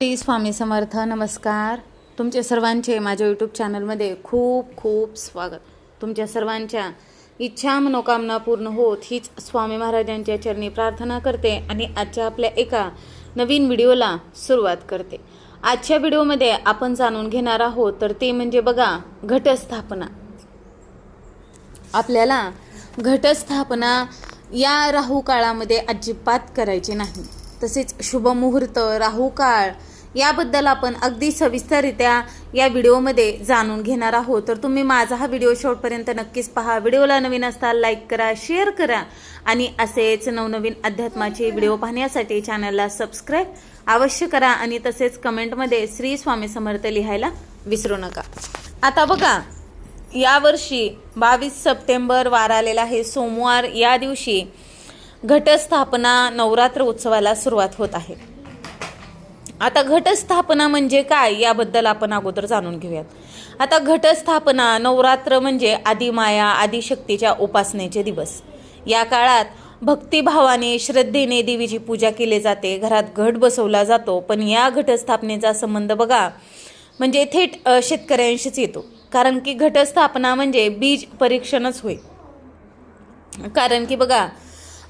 श्री स्वामी समर्थ नमस्कार. तुमच्या सर्वांचे माझ्या यूट्यूब चॅनलमध्ये खूप खूप स्वागत. तुमच्या सर्वांच्या इच्छा मनोकामना पूर्ण होत हीच स्वामी महाराजांच्या चरणी प्रार्थना करते आणि आजच्या आपल्या एका नवीन व्हिडिओला सुरुवात करते. आजच्या व्हिडिओमध्ये आपण जाणून घेणार आहोत तर ते म्हणजे बघा घटस्थापना. आपल्याला घटस्थापना या राहू काळामध्ये अजिबात करायची नाही. तसेच शुभ मुहूर्त राहू काळ याबद्दल आपण अगदी सविस्तररित्या या व्हिडिओमध्ये जाणून घेणार आहोत. तर तुम्ही माझा हा व्हिडिओ शेवटपर्यंत नक्कीच पहा. व्हिडिओला नवीन असता लाईक करा शेअर करा आणि असेच नवनवीन अध्यात्माचे व्हिडिओ पाहण्यासाठी चॅनलला सबस्क्राईब अवश्य करा आणि तसेच कमेंटमध्ये श्री स्वामी समर्थ लिहायला विसरू नका. आता बघा यावर्षी बावीस सप्टेंबर वार आलेला आहे. सोमवार या दिवशी घटस्थापना नवरात्र उत्सवाला सुरुवात होत आहे. आता घटस्थापना म्हणजे काय याबद्दल आपण अगोदर जाणून घेऊयात. आता घटस्थापना नवरात्र म्हणजे आदिमाया आदिशक्तीच्या उपासनेचे दिवस. या काळात भक्तिभावाने श्रद्धेने देवीची पूजा केली जाते घरात घट बसवला जातो पण या घटस्थापनेचा संबंध बघा म्हणजे थेट शेतकऱ्यांशीच येतो. कारण की घटस्थापना म्हणजे बीज परीक्षणच होय. कारण की बघा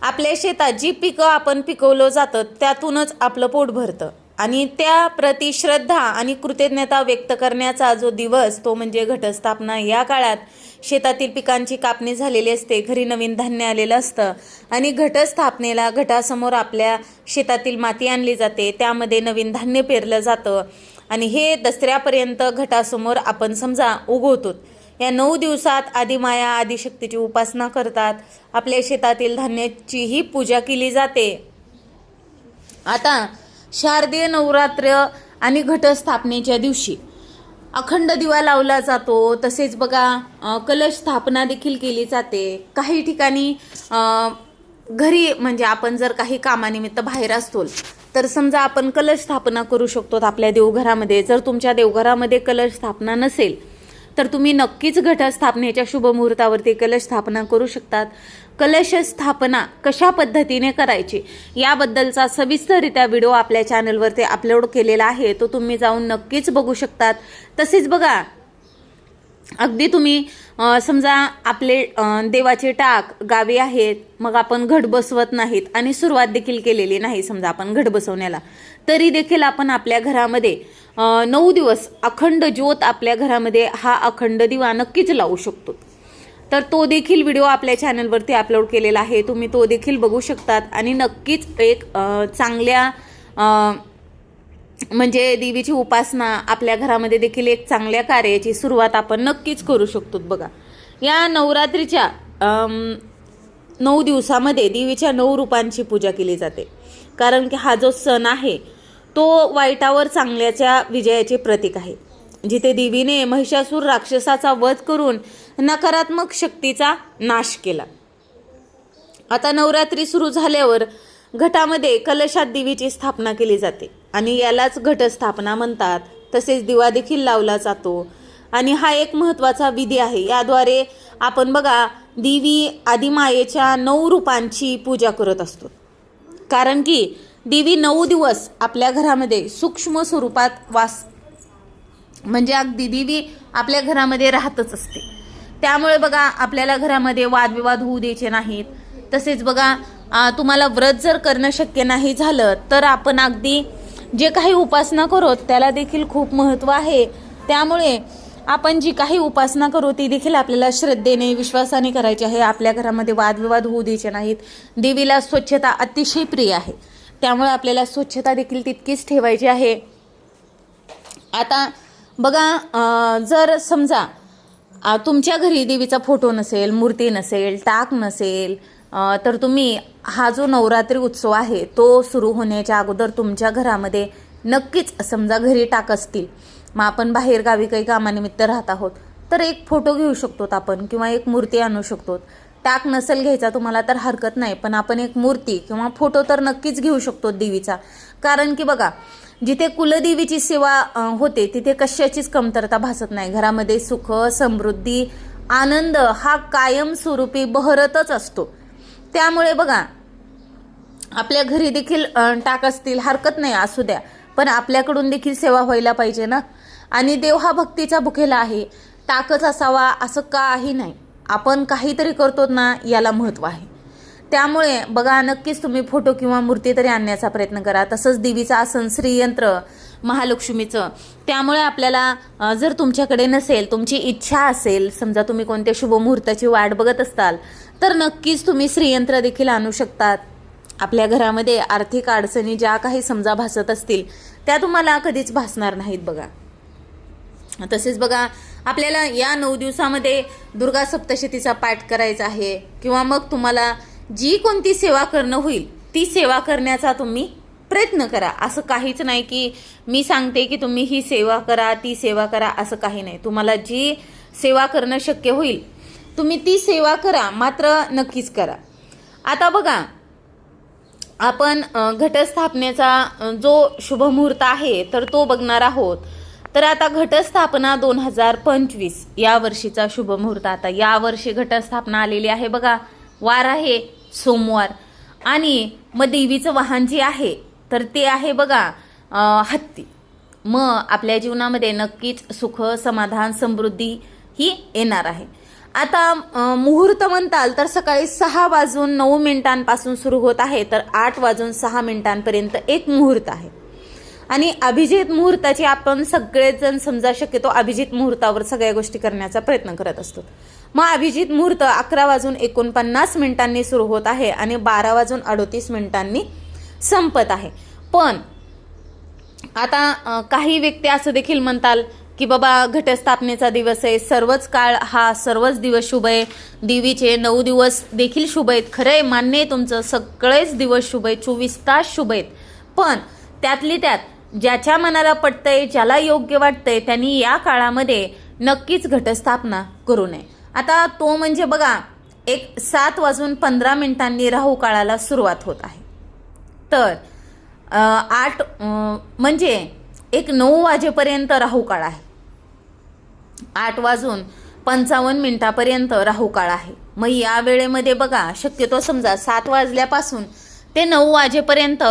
आपल्या शेतात जी पिकं आपण पिकवलं जातं त्यातूनच आपलं पोट भरतं. आणि त्या प्रति श्रद्धा आणि कृतज्ञता व्यक्त करण्याचा जो दिवस तो म्हणजे घटस्थापना. या काळात शेतातील पिकांची कापणी झालेली असते घरी नवीन धान्य आलेलं असतं आणि घटस्थापनेला घटासमोर आपल्या शेतातील माती आणली जाते त्यामध्ये नवीन धान्य पेरलं जातं आणि हे दसऱ्यापर्यंत घटासमोर आपण समजा उगवतो. या नऊ दिवसात आदिमाया आदिशक्तीची उपासना करतात. आपल्या शेतातील धान्याचीही पूजा केली जाते. आता शारदीय नवरात्र आणि घटस्थापनेच्या दिवशी. अखंड दिवा लावला जातो. तसेच बघा कलश स्थापना देखील केली जाते. काही ठिकाणी घरी म्हणजे आपण जर काही कामानिमित्त बाहेर असतो तर समजा आपण कलश स्थापना करू शकतो आपल्या देवघरामध्ये. जर तुमच्या देवघरामध्ये कलश स्थापना नसेल तर तुम्ही नक्कीच घटस्थापनेच्या शुभमुहूर्तावरती कलश स्थापना करू शकतात. कलश स्थापना कशा पद्धतीने करायची याबद्दलचा सविस्तररित्या व्हिडिओ आपल्या चॅनलवरती अपलोड केलेला आहे तो तुम्ही जाऊन नक्कीच बघू शकतात. तसेच बघा अगदी तुम्ही समजा आपले देवाचे टाक गावी आहेत मग आपण घट बसवत नाहीत आणि सुरुवात देखील केलेली नाही समजा आपण घट बसवण्याला. तरी देखील आपण आपल्या घरामध्ये नऊ दिवस अखंड ज्योत आपल्या घरामध्ये हा अखंड दिवा नक्कीच लावू शकतो. तर तो देखील व्हिडिओ आपल्या चॅनलवरती अपलोड केलेला आहे. तुम्ही तो देखील बघू शकतात आणि नक्कीच एक चांगल्या म्हणजे देवीची उपासना आपल्या घरामध्ये देखील एक चांगल्या कार्याची सुरुवात आपण नक्कीच करू शकतो बघा. या नवरात्रीच्या नऊ दिवसामध्ये देवीच्या नऊ रूपांची पूजा केली जाते. कारण की हा जो सण आहे तो वाईटावर चांगल्याच्या विजयाचे प्रतीक आहे. जिथे देवीने महिषासूर राक्षसाचा वध करून नकारात्मक शक्तीचा नाश केला. आता नवरात्री सुरू झाल्यावर घटामध्ये कलशात देवीची स्थापना केली जाते आणि यालाच घटस्थापना म्हणतात. तसेच दिवा देखील लावला जातो आणि हा एक महत्त्वाचा विधी आहे. याद्वारे आपण बघा देवी आदिमायेच्या नऊ रूपांची पूजा करत असतो. कारण की देवी नऊ दिवस आपल्या घरामध्ये सूक्ष्म स्वरूपात वास म्हणजे अगदी देवी आपल्या घरामध्ये राहतच असते. त्यामुळे बघा आपल्याला घरामध्ये वादविवाद होऊ द्यायचे नाहीत. तसेच बघा तुम्हाला व्रत जर करणं शक्य नाही झालं तर आपण अगदी जे काही उपासना करू त्याला देखील खूप महत्त्व आहे. त्यामुळे आपण जी काही उपासना करू ती देखील आपल्याला श्रद्धेने विश्वासाने करायची आहे. आपल्या घरामध्ये वादविवाद होऊ द्यायचे नाहीत. देवीला स्वच्छता अतिशय प्रिय आहे. त्यामुळे आपल्याला स्वच्छता देखील तितकीच ठेवायची आहे. आता बघा जर समजा तुमच्या घरी देवीचा फोटो नसेल मूर्ती नसेल टाक नसेल तर तुम्ही हा जो नवरात्री उत्सव आहे तो सुरू होण्याच्या अगोदर तुमच्या घरामध्ये नक्कीच समजा घरी टाक असतील मग आपण बाहेरगावी काही कामानिमित्त राहत आहोत तर एक फोटो घेऊ शकतो आपण किंवा एक मूर्ती आणू शकतो. टाक नसेल घ्यायचा तुम्हाला तर हरकत नाही. पण आपण एक मूर्ती किंवा फोटो तर नक्कीच घेऊ शकतो देवीचा. कारण की बघा जिथे कुलदेवीची सेवा होते तिथे कशाचीच कमतरता भासत नाही. घरामध्ये सुख समृद्धी आनंद हा कायमस्वरूपी बहरतच असतो. त्यामुळे बघा आपल्या घरी देखील टाक असतील हरकत नाही असू द्या. पण आपल्याकडून देखील सेवा व्हायला पाहिजे ना. आणि देव हा भक्तीचा भुकेला आहे. टाकच असावा असं काही नाही. आपण काहीतरी करतो ना याला महत्त्व आहे. त्यामुळे बघा नक्कीच तुम्ही फोटो किंवा मूर्ती तरी आणण्याचा प्रयत्न करा. तसंच देवीचं आसन श्रीयंत्र महालक्ष्मीचं. त्यामुळे आपल्याला जर तुमच्याकडे नसेल तुमची इच्छा असेल समजा तुम्ही कोणत्या शुभमुहूर्ताची वाट बघत असताल तर नक्कीच तुम्ही श्रीयंत्र देखील आणू शकतात. आपल्या घरामध्ये आर्थिक अडचणी ज्या काही समजा भासत असतील त्या तुम्हाला कधीच भासणार नाहीत बघा. तसेच बघा आपल्याला या नऊ दिवसामध्ये दुर्गा सप्तशतीचा पाठ करायचा आहे किंवा मग तुम्हाला जी कोणती सेवा करणं होईल ती सेवा करण्याचा तुम्ही प्रयत्न करा. असं काहीच नाही की मी सांगते की तुम्ही ही सेवा करा ती सेवा करा असं काही नाही. तुम्हाला जी सेवा करणं शक्य होईल तुम्ही ती सेवा करा मात्र नक्कीच करा. आता बघा आपण घटस्थापनेचा जो शुभमुहूर्त आहे तर तो बघणार आहोत. तर आता घटस्थापना दोन हजार पंचवीस या वर्षीचा शुभमुहूर्त आता. या वर्षी घटस्थापना आलेली आहे बघा. वार आहे सोमवार. आणि मग देवीचं वाहन जे आहे तर ते आहे बघा हत्ती. मग आपल्या जीवनामध्ये नक्कीच सुख समाधान समृद्धी ही येणार आहे. आता मुहूर्त म्हणताल तर सकाळी सहा वाजून नऊ मिनिटांपासून सुरू होत आहे तर आठ वाजून सहा मिनिटांपर्यंत एक मुहूर्त आहे. आणि अभिजित मुहूर्ताची आपण सगळेच जण समजा शक्यतो अभिजित मुहूर्तावर सगळ्या गोष्टी करण्याचा प्रयत्न करत असतो. मग अभिजित मुहूर्त अकरा वाजून एकोणपन्नास मिनिटांनी सुरू होत आहे आणि बारा वाजून अडोतीस मिनिटांनी संपत आहे. पण आता काही व्यक्ती असं देखील म्हणताल की बाबा घटस्थापनेचा दिवस आहे सर्वच काळ हा सर्वच दिवस शुभ आहे देवीचे नऊ दिवस देखील शुभ आहेत. खरं आहे मान्य आहे तुमचं सगळेच दिवस शुभ आहेत चोवीस तास शुभ आहेत. पण त्यातली त्यात ज्याच्या मनाला पटतंय ज्याला योग्य वाटतंय त्यांनी या काळामध्ये नक्कीच घटस्थापना करू नये. आता तो म्हणजे बघा एक सात वाजून पंधरा मिनिटांनी राहू काळाला सुरुवात होत आहे. तर आठ म्हणजे एक नऊ वाजेपर्यंत राहू काळ आहे. आठ वाजून पंचावन्न मिनिटापर्यंत राहू काळ आहे. मग या वेळेमध्ये बघा शक्यतो समजा सात वाजल्यापासून ते नऊ वाजेपर्यंत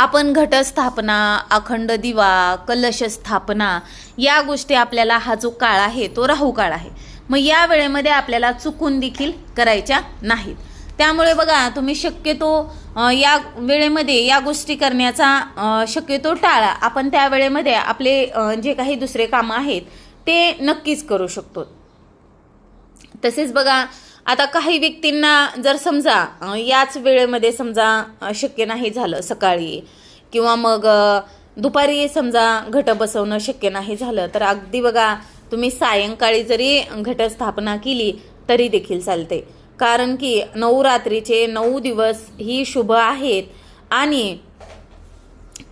आपण घटस्थापना अखंड दिवा कलश स्थापना या गोष्टी आपल्याला हा जो काळ आहे तो राहू काळ आहे. मग या वेळेमध्ये आपल्याला चुकून देखील करायच्या नाहीत. त्यामुळे बघा तुम्ही शक्यतो या वेळेमध्ये या गोष्टी करण्याचा शक्यतो टाळा आपण त्या वेळेमध्ये आपले जे काही दुसरे कामं आहेत ते नक्कीच करू शकतो. तसेच बघा आता काही व्यक्तींना जर समजा याच वेळेमध्ये समजा शक्य नाही झालं सकाळी किंवा मग दुपारी समजा घट बसवणं शक्य नाही झालं तर अगदी बघा तुम्ही सायंकाळी जरी घटस्थापना केली तरी देखील चालते. कारण की नऊ रात्रीचे नऊ दिवस ही शुभ आहेत आणि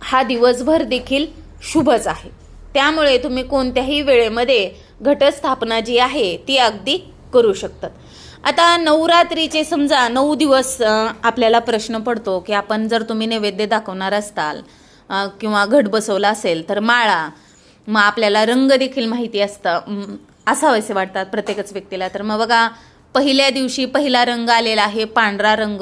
हा दिवसभर देखील शुभच आहे. त्यामुळे तुम्ही कोणत्याही वेळेमध्ये घटस्थापना जी आहे ती अगदी करू शकतात. आता नवरात्रीचे समजा नऊ दिवस आपल्याला प्रश्न पडतो की आपण जर तुम्ही नैवेद्य दाखवणार असताल किंवा घट बसवला असेल तर माळा मग आपल्याला रंग देखील माहिती असतं. असावेसे वाटतात प्रत्येकच व्यक्तीला. तर मग बघा पहिल्या दिवशी पहिला रंग आलेला आहे पांढरा रंग.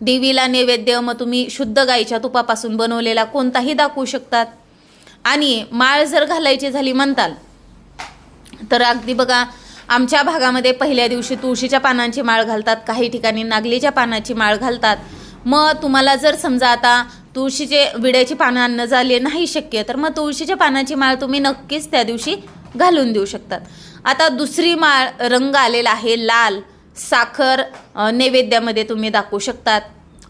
देवीला नैवेद्य मग तुम्ही शुद्ध गाईच्या तुपापासून बनवलेला कोणताही दाखवू शकतात. आणि माळ जर घालायची झाली म्हणताल तर अगदी बघा आमच्या भागामध्ये पहिल्या दिवशी तुळशीच्या पानांची माळ घालतात काही ठिकाणी नागलीच्या पानाची माळ घालतात. मग तुम्हाला जर समजा आता तुळशीचे विड्याची पानं आणणं झाले नाही शक्य तर मग तुळशीच्या पानाची माळ तुम्ही नक्कीच त्या दिवशी घालून देऊ शकतात. आता दुसरी माळ रंग आलेला आहे लाल. साखर नैवेद्यामध्ये तुम्ही दाखवू शकतात.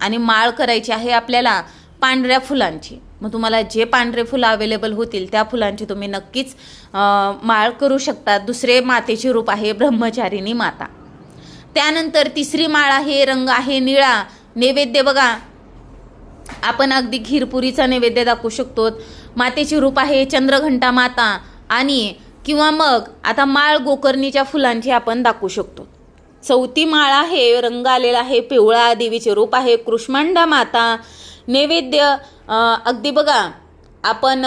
आणि माळ करायची आहे आपल्याला पांढऱ्या फुलांची. मग तुम्हाला जे पांढरे फुलं अवेलेबल होतील त्या फुलांची तुम्ही नक्कीच माळ करू शकता. दुसरे मातेचे रूप आहे ब्रह्मचारिणी माता. त्यानंतर तिसरी माळ आहे रंग आहे निळा. नैवेद्य बघा. आपण अगदी खीरपुरीचा नैवेद्य दाखवू शकतो. मातेचे रूप आहे चंद्रघंटा माता आणि किंवा मग आता माळ गोकर्णीच्या फुलांची आपण दाखवू शकतो. चौथी माळ आहे रंग आलेला आहे पिवळा. देवीचे रूप आहे कृष्मांडा माता. नैवेद्य अगदी बघा आपण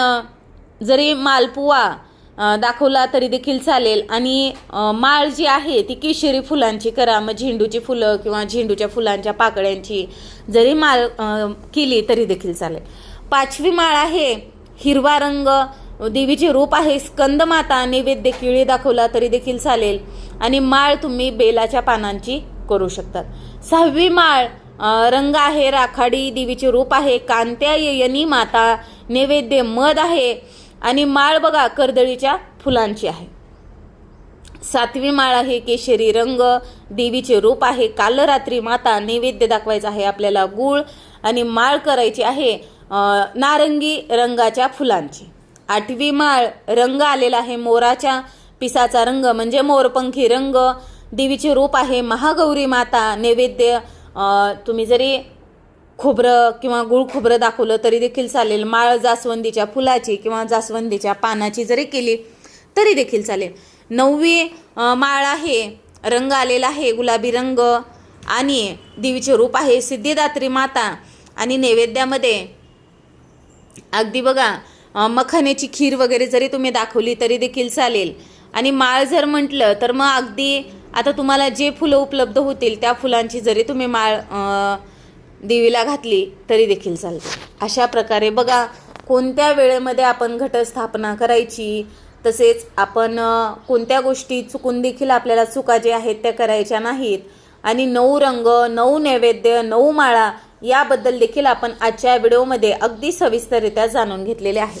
जरी मालपुवा दाखवला तरी देखील चालेल. आणि माळ जी आहे ती केशरी फुलांची करा. मग झेंडूची फुलं किंवा झेंडूच्या फुलांच्या पाकळ्यांची जरी माळ केली तरी देखील चालेल. पाचवी माळ आहे हिरवा रंग. देवीचे रूप आहे स्कंदमाता नैवेद्य केळी दाखवला तरी देखील चालेल. आणि माळ तुम्ही बेलाच्या पानांची करू शकतात. सहावी माळ रंग आहे राखाडी देवीचे रूप आहे कांत्या यनी माता नैवेद्य मध आहे आणि माळ बघा कर्दळीच्या फुलांची आहे. सातवी माळ आहे केशरी रंग देवीचे रूप आहे कालरात्री माता नैवेद्य दाखवायचा आहे आपल्याला गुळ आणि माळ करायची आहे नारंगी रंगाच्या फुलांची. आठवी माळ रंग आलेला आहे मोराच्या पिसाचा रंग म्हणजे मोरपंखी रंग देवीचे रूप आहे महागौरी माता नैवेद्य तुम्ही जरी खोबरं किंवा गुळ खोबरं दाखवलं तरी देखील चालेल. माळ जास्वंदीच्या फुलाची किंवा जास्वंदीच्या पानाची जरी केली तरी देखील चालेल. नववी माळ आहे रंग आलेला आहे गुलाबी रंग आणि देवीचे रूप आहे सिद्धिदात्री माता आणि नैवेद्यामध्ये अगदी बघा अ, मखाण्याची खीर वगैरे जरी तुम्ही दाखवली तरी देखील चालेल. आणि माळ जर म्हटलं तर मग अगदी आता तुम्हाला जे फुलं उपलब्ध होतील त्या फुलांची जरी तुम्ही माळ देवीला घातली तरी देखील चालते अशा प्रकारे बघा कोणत्या वेळेमध्ये आपण घटस्थापना करायची तसेच आपण कोणत्या गोष्टी चुकून देखील आपल्याला चुका ज्या आहेत त्या करायच्या नाहीत. आणि नऊ रंग नऊ नैवेद्य नऊ माळा याबद्दल देखील आपण आजच्या व्हिडिओमध्ये अगदी सविस्तररित्या जाणून घेतलेले आहे.